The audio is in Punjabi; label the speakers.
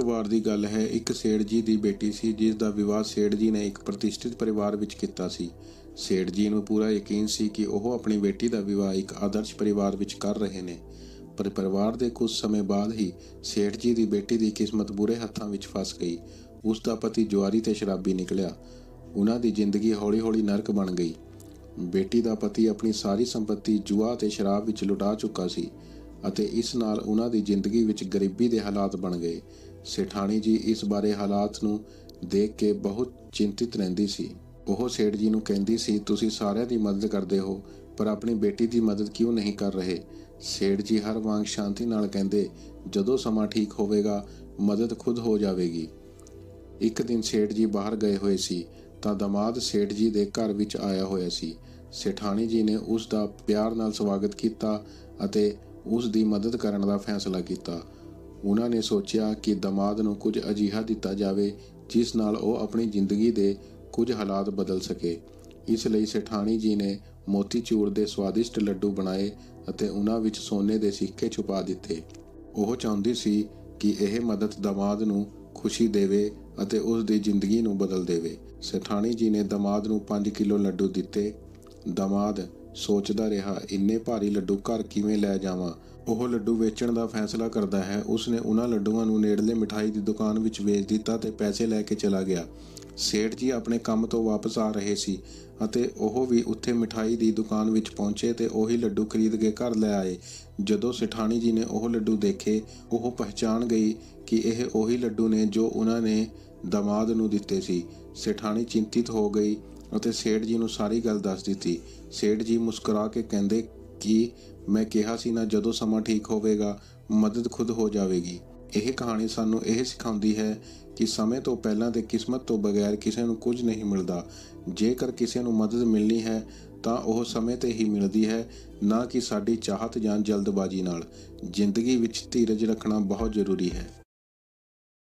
Speaker 1: ਇੱਕ ਵਾਰ ਦੀ ਗੱਲ ਹੈ, ਇੱਕ ਸੇਠ ਜੀ ਦੀ ਬੇਟੀ ਸੀ, ਜਿਸ ਦਾ ਵਿਵਾਹ ਸੇਠ ਜੀ ਨੇ ਇੱਕ ਪ੍ਰਤਿਸ਼ਠਿਤ ਪਰਿਵਾਰ ਵਿੱਚ ਕੀਤਾ ਸੀ। ਸੇਠ ਜੀ ਨੂੰ ਪੂਰਾ ਯਕੀਨ ਸੀ ਕਿ ਉਹ ਆਪਣੀ ਬੇਟੀ ਦਾ ਵਿਵਾਹ ਇੱਕ ਆਦਰਸ਼ ਪਰਿਵਾਰ ਵਿੱਚ ਕਰ ਰਹੇ ਨੇ। ਪਰ ਪਰਿਵਾਰ ਦੇ ਕੁਝ ਸਮੇਂ ਬਾਅਦ ਹੀ ਸੇਠ ਜੀ ਦੀ ਬੇਟੀ ਦੀ ਕਿਸਮਤ ਬੁਰੇ ਹੱਥਾਂ ਵਿੱਚ ਫਸ ਗਈ। ਉਸ ਦਾ ਪਤੀ ਜੁਆਰੀ ਤੇ ਸ਼ਰਾਬੀ ਨਿਕਲਿਆ। ਉਹਨਾਂ ਦੀ ਜ਼ਿੰਦਗੀ ਹੌਲੀ-ਹੌਲੀ ਨਰਕ ਬਣ ਗਈ। ਬੇਟੀ ਦਾ ਪਤੀ ਆਪਣੀ ਸਾਰੀ ਸੰਪਤੀ ਜੁਆ ਤੇ ਸ਼ਰਾਬ ਵਿੱਚ ਲੁਟਾ ਚੁੱਕਾ ਸੀ। ਅਤੇ ਇਸ ਨਾਲ ਉਹਨਾਂ ਦੀ ਜ਼ਿੰਦਗੀ ਵਿੱਚ ਗਰੀਬੀ ਦੇ ਹਾਲਾਤ ਬਣ ਗਏ। ਸੇਠਾਣੀ ਜੀ ਇਸ ਬਾਰੇ ਹਾਲਾਤ ਨੂੰ ਦੇਖ ਕੇ ਬਹੁਤ ਚਿੰਤਿਤ ਰਹਿੰਦੀ ਸੀ। ਉਹ ਸੇਠ ਜੀ ਨੂੰ ਕਹਿੰਦੀ ਸੀ, ਤੁਸੀਂ ਸਾਰਿਆਂ ਦੀ ਮਦਦ ਕਰਦੇ ਹੋ, ਪਰ ਆਪਣੀ ਬੇਟੀ ਦੀ ਮਦਦ ਕਿਉਂ ਨਹੀਂ ਕਰ ਰਹੇ? ਸੇਠ ਜੀ ਹਰ ਵਾਂਗ ਸ਼ਾਂਤੀ ਨਾਲ ਕਹਿੰਦੇ, ਜਦੋਂ ਸਮਾਂ ਠੀਕ ਹੋਵੇਗਾ, ਮਦਦ ਖੁਦ ਹੋ ਜਾਵੇਗੀ। ਇੱਕ ਦਿਨ ਸੇਠ ਜੀ ਬਾਹਰ ਗਏ ਹੋਏ ਸੀ, ਤਾਂ ਦਮਾਦ ਸੇਠ ਜੀ ਦੇ ਘਰ ਵਿੱਚ ਆਇਆ ਹੋਇਆ ਸੀ। ਸੇਠਾਣੀ ਜੀ ਨੇ ਉਸ ਦਾ ਪਿਆਰ ਨਾਲ ਸਵਾਗਤ ਕੀਤਾ ਅਤੇ ਉਸ ਦੀ ਮਦਦ ਕਰਨ ਦਾ ਫੈਸਲਾ ਕੀਤਾ। ਉਹਨਾਂ ਨੇ ਸੋਚਿਆ ਕਿ ਦਮਾਦ ਨੂੰ ਕੁਝ ਅਜੀਹਾ ਦਿੱਤਾ ਜਾਵੇ, ਜਿਸ ਨਾਲ ਉਹ ਆਪਣੀ ਜ਼ਿੰਦਗੀ ਦੇ ਕੁਝ ਹਾਲਾਤ ਬਦਲ ਸਕੇ। ਇਸ ਲਈ ਸੇਠਾਣੀ ਜੀ ਨੇ ਮੋਤੀਚੂਰ ਦੇ ਸਵਾਦਿਸ਼ਟ ਲੱਡੂ ਬਣਾਏ ਅਤੇ ਉਹਨਾਂ ਵਿੱਚ ਸੋਨੇ ਦੇ ਸਿੱਕੇ ਛੁਪਾ ਦਿੱਤੇ। ਉਹ ਚਾਹੁੰਦੀ ਸੀ ਕਿ ਇਹ ਮਦਦ ਦਮਾਦ ਨੂੰ ਖੁਸ਼ੀ ਦੇਵੇ ਅਤੇ ਉਸ ਦੀ ਜ਼ਿੰਦਗੀ ਨੂੰ ਬਦਲ ਦੇਵੇ। ਸੇਠਾਣੀ ਜੀ ਨੇ ਦਮਾਦ ਨੂੰ 5 ਕਿਲੋ ਲੱਡੂ ਦਿੱਤੇ। ਦਮਾਦ ਸੋਚਦਾ ਰਿਹਾ, ਇੰਨੇ ਭਾਰੀ ਲੱਡੂ ਘਰ ਕਿਵੇਂ ਲੈ ਜਾਵਾਂ? ਉਹ ਲੱਡੂ ਵੇਚਣ ਦਾ ਫੈਸਲਾ ਕਰਦਾ ਹੈ। ਉਸਨੇ ਉਹਨਾਂ ਲੱਡੂਆਂ ਨੂੰ ਨੇੜਲੇ ਮਿਠਾਈ ਦੀ ਦੁਕਾਨ ਵਿੱਚ ਵੇਚ ਦਿੱਤਾ ਤੇ ਪੈਸੇ ਲੈ ਕੇ ਚਲਾ ਗਿਆ। ਸੇਠ ਜੀ ਆਪਣੇ ਕੰਮ ਤੋਂ ਵਾਪਸ ਆ ਰਹੇ ਸੀ ਅਤੇ ਉਹ ਵੀ ਉੱਥੇ ਮਿਠਾਈ ਦੀ ਦੁਕਾਨ ਵਿੱਚ ਪਹੁੰਚੇ ਤੇ ਉਹੀ ਲੱਡੂ ਖਰੀਦ ਕੇ ਘਰ ਲੈ ਆਏ। ਜਦੋਂ ਸਿਠਾਣੀ ਜੀ ਨੇ ਉਹ ਲੱਡੂ ਦੇਖੇ, ਉਹ ਪਹਿਚਾਨ ਗਈ ਕਿ ਇਹ ਉਹੀ ਲੱਡੂ ਨੇ ਜੋ ਉਹਨਾਂ ਨੇ ਦਮਾਦ ਨੂੰ ਦਿੱਤੇ ਸੀ। ਸੇਠਾਣੀ ਚਿੰਤਿਤ ਹੋ ਗਈ ਅਤੇ ਸੇਠ ਜੀ ਨੂੰ ਸਾਰੀ ਗੱਲ ਦੱਸ ਦਿੱਤੀ। ਸੇਠ ਜੀ ਮੁਸਕਰਾ ਕੇ ਕਹਿੰਦੇ ਕਿ ਮੈਂ ਕਿਹਾ ਸੀ ਨਾ, ਜਦੋਂ ਸਮਾਂ ਠੀਕ ਹੋਵੇਗਾ, ਮਦਦ ਖੁਦ ਹੋ ਜਾਵੇਗੀ। ਇਹ ਕਹਾਣੀ ਸਾਨੂੰ ਇਹ ਸਿਖਾਉਂਦੀ ਹੈ ਕਿ ਸਮੇਂ ਤੋਂ ਪਹਿਲਾਂ ਤੇ ਕਿਸਮਤ ਤੋਂ ਬਗੈਰ ਕਿਸੇ ਨੂੰ ਕੁਝ ਨਹੀਂ ਮਿਲਦਾ। ਜੇਕਰ ਕਿਸੇ ਨੂੰ ਮਦਦ ਮਿਲਣੀ ਹੈ, ਤਾਂ ਉਹ ਸਮੇਂ ਤੇ ਹੀ ਮਿਲਦੀ ਹੈ, ਨਾ ਕਿ ਸਾਡੀ ਚਾਹਤ ਜਾਂ ਜਲਦਬਾਜ਼ੀ ਨਾਲ। ਜ਼ਿੰਦਗੀ ਵਿੱਚ ਧੀਰਜ ਰੱਖਣਾ ਬਹੁਤ ਜ਼ਰੂਰੀ ਹੈ।